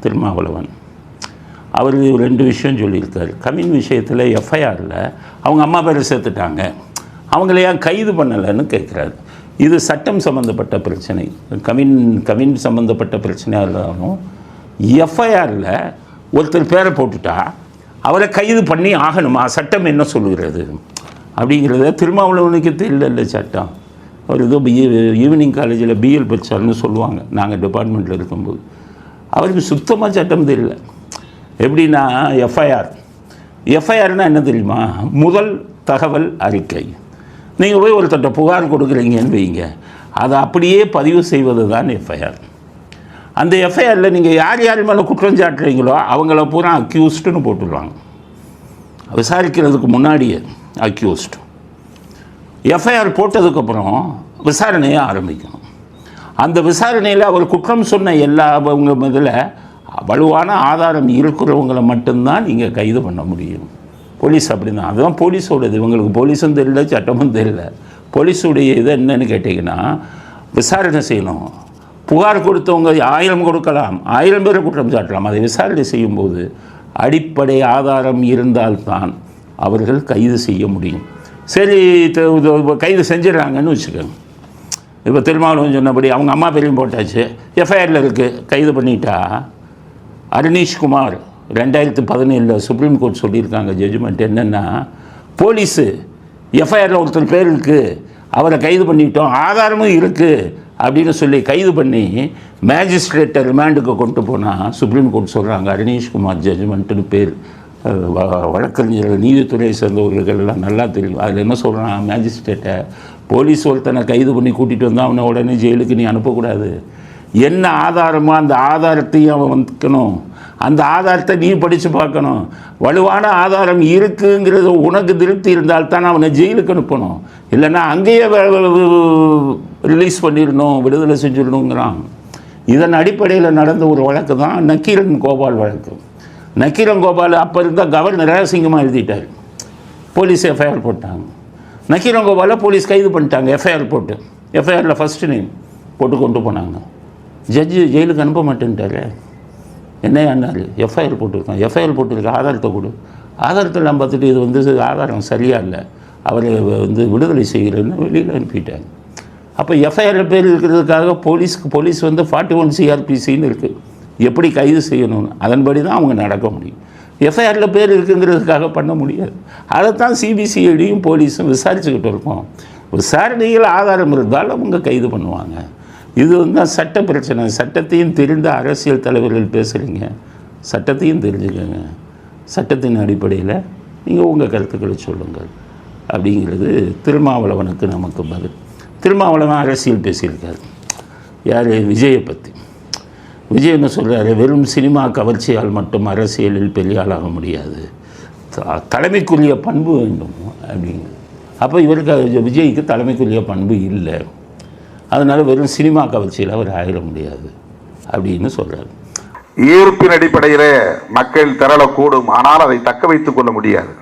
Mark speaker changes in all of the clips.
Speaker 1: திருமாவளவன். அவர் ரெண்டு விஷயம் சொல்லியிருக்காரு. கவின் விஷயத்தில் எஃப்ஐஆரில் அவங்க அம்மா பேரை சேர்த்துட்டாங்க. அவங்கள ஏன் கைது பண்ணலைன்னு கேட்குறாரு இது சட்டம் சம்மந்தப்பட்ட பிரச்சனை. கவின் கவின் சம்மந்தப்பட்ட பிரச்சனையாக இருந்தாலும் எஃப்ஐஆரில் ஒருத்தர் பேரை போட்டுட்டா அவரை கைது பண்ணி ஆகணுமா? சட்டம் என்ன சொல்லுகிறது? அப்படிங்கிறத திருமாவளவனுக்கு தெரியல இல்லை சட்டம். அவர் ஏதோ ஈவினிங் காலேஜில் பிஎல் படித்தார்னு சொல்லுவாங்க. நாங்கள் டிபார்ட்மெண்ட்டில் இருக்கும்போது. அவருக்கு சுத்தமாக சட்டம் தெரியல. எப்படின்னா எஃப்ஐஆர் எஃப்ஐஆர்னால் என்ன தெரியுமா? முதல் தகவல் அறிக்கை. நீங்கள் போய் ஒருத்தட்ட புகார் கொடுக்குறீங்கன்னு வைங்க. அதை அப்படியே பதிவு செய்வது தான் எஃப்ஐஆர் அந்த எஃப்ஐஆரில் நீங்கள் யார் யார் மேலே குற்றம் சாட்டுறீங்களோ அவங்கள பூரா அக்யூஸ்டுன்னு போட்டுடுவாங்க விசாரிக்கிறதுக்கு முன்னாடியே அக்யூஸ்ட் எஃப்ஐஆர் போட்டதுக்கப்புறம் விசாரணையை ஆரம்பிக்கணும். அந்த விசாரணையில் அவர் குற்றம் சொன்ன எல்லா அவங்க இதில் வலுவான ஆதாரம் இருக்கிறவங்களை மட்டும்தான் நீங்கள் கைது பண்ண முடியும். போலீஸ் அப்படி தான் அதுதான் போலீஸோடது. இவங்களுக்கு போலீஸும் தெரியல சட்டமும் தெரியல. போலீஸுடைய இது என்னன்னு கேட்டிங்கன்னா விசாரணை செய்யணும். புகார் கொடுத்தவங்க ஆயிரம் கொடுக்கலாம். ஆயிரம் பேரை குற்றம் சாட்டலாம். அதை விசாரணை செய்யும்போது அடிப்படை ஆதாரம் இருந்தால்தான் அவர்கள் கைது செய்ய முடியும். சரி கைது செஞ்சிடறாங்கன்னு வச்சுக்கோங்க. இப்போ திருமாவளவன் சொன்னபடி அவங்க அம்மா பேரையும் போட்டாச்சு. எஃப்ஐஆரில் இருக்குது கைது பண்ணிட்டா. அருணீஷ்குமார் ரெண்டாயிரத்து பதினேழில் சுப்ரீம் கோர்ட் சொல்லியிருக்காங்க ஜட்ஜ்மெண்ட் என்னென்னா போலீஸு எஃப்ஐஆரில் ஒருத்தர் பேர் இருக்குது அவரை கைது பண்ணிட்டோம். ஆதாரமும் இருக்குது அப்படின்னு சொல்லி கைது பண்ணி மேஜிஸ்ட்ரேட்டை ரிமாண்டுக்கு கொண்டு போனால் சுப்ரீம் கோர்ட் சொல்கிறாங்க அருணீஷ்குமார் ஜட்ஜ்மெண்ட்டுன்னு பேர். வழக்கறிஞர்கள் நீதித்துறையை சேர்ந்தவர்கள் எல்லாம் நல்லா தெரியும். அதில் என்ன சொல்கிறான் மேஜிஸ்ட்ரேட்டை போலீஸ் ஒருத்தனை கைது பண்ணி கூட்டிகிட்டு வந்தால் அவனை உடனே ஜெயிலுக்கு நீ அனுப்பக்கூடாது. என்ன ஆதாரமோ அந்த ஆதாரத்தையும் அவன் வந்துக்கணும். அந்த ஆதாரத்தை நீ படித்து பார்க்கணும். வலுவான ஆதாரம் இருக்குங்கிறது உனக்கு திருப்தி இருந்தால் தான் அவனை ஜெயிலுக்கு அனுப்பணும். இல்லைன்னா அங்கேயே ரிலீஸ் பண்ணிடணும் விடுதலை செஞ்சிடணுங்கிறான். இதன் அடிப்படையில் நடந்த ஒரு வழக்கு தான் நக்கீரன் கோபால் வழக்கு. நக்கீரன் கோபால் அப்போ இருந்தால் கவர்னர் நரசிங்கமாக எழுதிட்டார். போலீஸ் எஃப்ஐஆர் போட்டாங்க. நக்கீரங்கோபாலை போலீஸ் கைது பண்ணிட்டாங்க. எஃப்ஐஆர் போட்டு. எஃப்ஐஆரில் ஃபஸ்ட்டு நேம் போட்டு கொண்டு போனாங்க. ஜட்ஜு ஜெயிலுக்கு அனுப்ப மாட்டேன்ட்டாரு. அண்ணாரு எஃப்ஐஆர் போட்டிருக்கான். எஃப்ஐஆர் போட்டிருக்க ஆதாரத்தை கொடு. ஆதாரத்தை நான் பார்த்துட்டு இது வந்து ஆதாரம் சரியாக இல்லை. அவரை வந்து விடுதலை செய்கிறேன்னு வெளியில் அனுப்பிட்டாங்க அப்போ எஃப்ஐஆர் பேர் இருக்கிறதுக்காக போலீஸ்க்கு போலீஸ் வந்து ஃபார்ட்டி ஒன் சிஆர்பிசின்னு இருக்குது எப்படி கைது செய்யணும்னு. அதன்படி தான் அவங்க நடக்க முடியும். எஃப்ஐஆரில் பேர் இருக்குங்கிறதுக்காக பண்ண முடியாது. அதைத்தான் சிபிசிஐடியும் போலீஸும் விசாரிச்சுக்கிட்டு இருக்கோம். விசாரணையில் ஆதாரம் இருந்தால் அவங்க கைது பண்ணுவாங்க. இது வந்து சட்ட பிரச்சனை. சட்டத்தையும் தெரிந்த அரசியல் தலைவர்கள் பேசுகிறீங்க சட்டத்தையும் தெரிஞ்சுக்கோங்க. சட்டத்தின் அடிப்படையில் நீங்கள் உங்கள் கருத்துக்களை சொல்லுங்கள். அப்படிங்கிறது திருமாவளவனுக்கு நமக்கு பதில். திருமாவளவன் அரசியல் பேசியிருக்காரு. யார்? விஜயை பற்றி விஜய் என்ன சொல்கிறாரு வெறும் சினிமா கவர்ச்சியால் மட்டும் அரசியலில் பெரிய ஆளாக முடியாது தலைமைக்குரிய பண்பு வேண்டும் அப்படிங்க அப்போ இவருக்கு விஜய்க்கு தலைமைக்குரிய பண்பு இல்லை. அதனால் வெறும் சினிமா கவர்ச்சியில் அவர் ஆயிட முடியாது அப்படின்னு சொல்கிறாரு
Speaker 2: ஈர்ப்பின் அடிப்படையிலே மக்கள் திரளக்கூடும். ஆனால் அதை தக்க வைத்துக் கொள்ள முடியாது.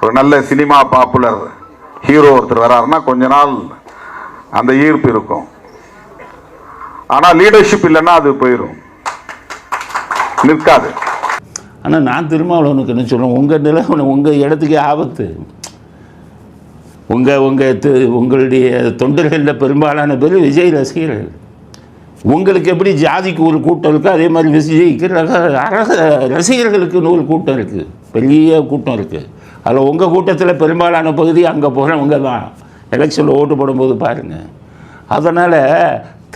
Speaker 2: ஒரு நல்ல சினிமா பாப்புலர் ஹீரோ ஒருத்தர் வராருன்னா கொஞ்ச நாள் அந்த ஈர்ப்பு இருக்கும். ஆனால் லீடர்ஷிப் இல்லைன்னா அது போயிடும் நிற்காது.
Speaker 1: ஆனால் நான் திருமாவளவனுக்கு என்ன சொல்கிறேன் உங்கள் நிலை உங்கள் இடத்துக்கே ஆபத்து. உங்கள் உங்கள் உங்களுடைய தொண்டர்களில் பெரும்பாலான பேர் விஜய் ரசிகர்கள். உங்களுக்கு எப்படி ஜாதிக்கு ஒரு கூட்டம் இருக்கோ அதே மாதிரி விஜய்க்கு ரக- அரச ரசிகர்களுக்குன்னு ஒரு கூட்டம் இருக்குது பெரிய கூட்டம் இருக்குது அதில் உங்கள் கூட்டத்தில் பெரும்பாலான பகுதி அங்கே போகிறவங்க தான். எலெக்ஷனில் ஓட்டு போடும்போது பாருங்கள் அதனால்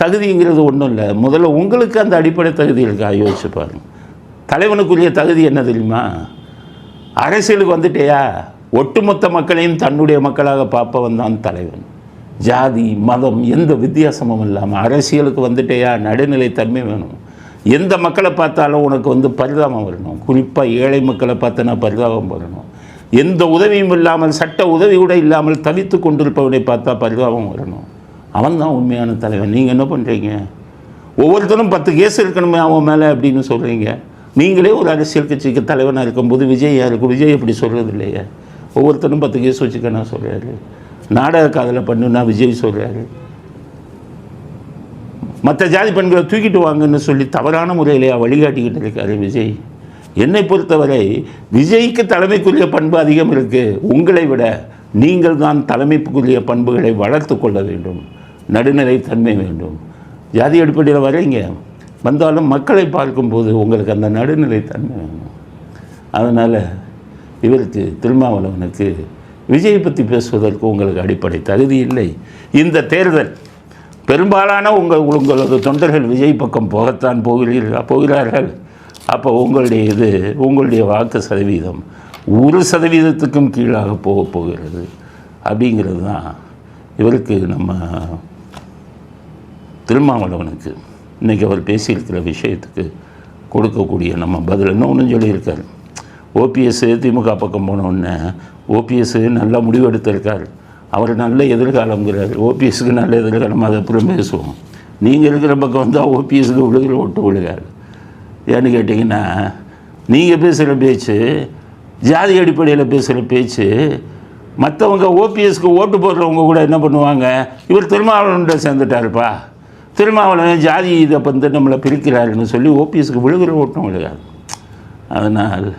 Speaker 1: தகுதிங்கிறது ஒன்றும் இல்லை. முதல்ல உங்களுக்கு அந்த அடிப்படை தகுதி இருக்கா? யோசிச்சு பாருங்க. தலைவனுக்குரிய தகுதி என்ன தெரியுமா? அரசியலுக்கு வந்துட்டேயா? ஒட்டுமொத்த மக்களையும் தன்னுடைய மக்களாக பார்ப்பவன் தான் தலைவன். ஜாதி மதம் எந்த வித்தியாசமும் இல்லாமல் அரசியலுக்கு வந்துட்டேயா? நடுநிலை தன்மை வேணும். எந்த மக்களை பார்த்தாலும் உனக்கு வந்து பரிதாபம் வரணும். குறிப்பாக ஏழை மக்களை பார்த்தனா பரிதாபம் வரணும். எந்த உதவியும் இல்லாமல் சட்ட உதவி கூட இல்லாமல் தவித்து கொண்டிருப்பவனை பார்த்தா பரிதாபம் வரணும். அவன் தான் உண்மையான தலைவன். நீங்கள் என்ன பண்ணுறீங்க ஒவ்வொருத்தரும் பத்து கேஸ் இருக்கணுமே அவன் மேலே அப்படின்னு சொல்கிறீங்க நீங்களே ஒரு அரசியல் கட்சிக்கு தலைவனாக இருக்கும்போது விஜய் யாருக்கு? விஜய் எப்படி சொல்கிறது இல்லையே. ஒவ்வொருத்தரும் பத்து கேஸ் வச்சுக்க நான் சொல்கிறாரு நாடக காதலை பண்ணுன்னா விஜய் சொல்கிறாரு மற்ற ஜாதி பெண்களை தூக்கிட்டு வாங்கன்னு சொல்லி தவறான முறையிலேயே வழிகாட்டிக்கிட்டு இருக்காரு விஜய். என்னை பொறுத்தவரை விஜய்க்கு தலைமைக்குரிய பண்பு அதிகம் இருக்குது உங்களை விட நீங்கள் தான் தலைமைக்குரிய பண்புகளை வளர்த்து கொள்ள வேண்டும். நடுநிலைத்தன்மை வேண்டும். ஜாதி அடிப்படையில் வரீங்க. வந்தாலும் மக்களை பார்க்கும்போது உங்களுக்கு அந்த நடுநிலைத்தன்மை வேணும். அதனால் இவருக்கு திருமாவளவனுக்கு விஜய் பற்றி பேசுவதற்கு உங்களுக்கு அடிப்படை தகுதி இல்லை. இந்த தேர்தல் பெரும்பாலான உங்கள் உங்களது தொண்டர்கள் விஜய் பக்கம் போகத்தான் போகிறீர்கள் போகிறார்கள். அப்போ உங்களுடைய இது உங்களுடைய வாக்கு சதவீதம் ஒரு சதவீதத்துக்கும் கீழாக போக போகிறது. அப்படிங்கிறது தான் இவருக்கு நம்ம திருமாவளவனுக்கு இன்றைக்கி அவர் பேசியிருக்கிற விஷயத்துக்கு கொடுக்கக்கூடிய நம்ம பதில் என்ன ஒன்றும் சொல்லியிருக்காரு. ஓபிஎஸ் திமுக பக்கம் போனோடனே ஓபிஎஸ் நல்லா முடிவு எடுத்திருக்கார். அவர் நல்ல எதிர்காலங்கிறார் ஓபிஎஸ்க்கு நல்ல எதிர்காலம் அதை அப்புறம் பேசுவோம். நீங்கள் இருக்கிற பக்கம் வந்தால் ஓபிஎஸ்க்கு விழுகிற ஒட்டு விழுகார் ஏன்னு கேட்டிங்கன்னா நீங்கள் பேசுகிற பேச்சு ஜாதி அடிப்படையில் பேசுகிற பேச்சு மற்றவங்க ஓபிஎஸ்க்கு ஓட்டு போடுறவங்க கூட என்ன பண்ணுவாங்க? இவர் திருமாவளவன்கிட்ட சேர்ந்துட்டாருப்பா. திருமாவளவன் ஜாதி இதை வந்து நம்மளை பிரிக்கிறாருன்னு சொல்லி ஓபிஎஸ்க்கு விழுகிற ஓட்டம் விழுகாது அதனால்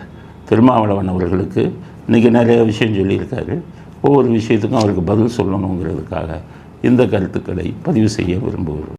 Speaker 1: திருமாவளவன் அவர்களுக்கு இன்றைக்கி நிறைய விஷயம் சொல்லியிருக்காரு. ஒவ்வொரு விஷயத்துக்கும் அவருக்கு பதில் சொல்லணுங்கிறதுக்காக இந்த கருத்துக்களை பதிவு செய்ய விரும்புகிறோம்.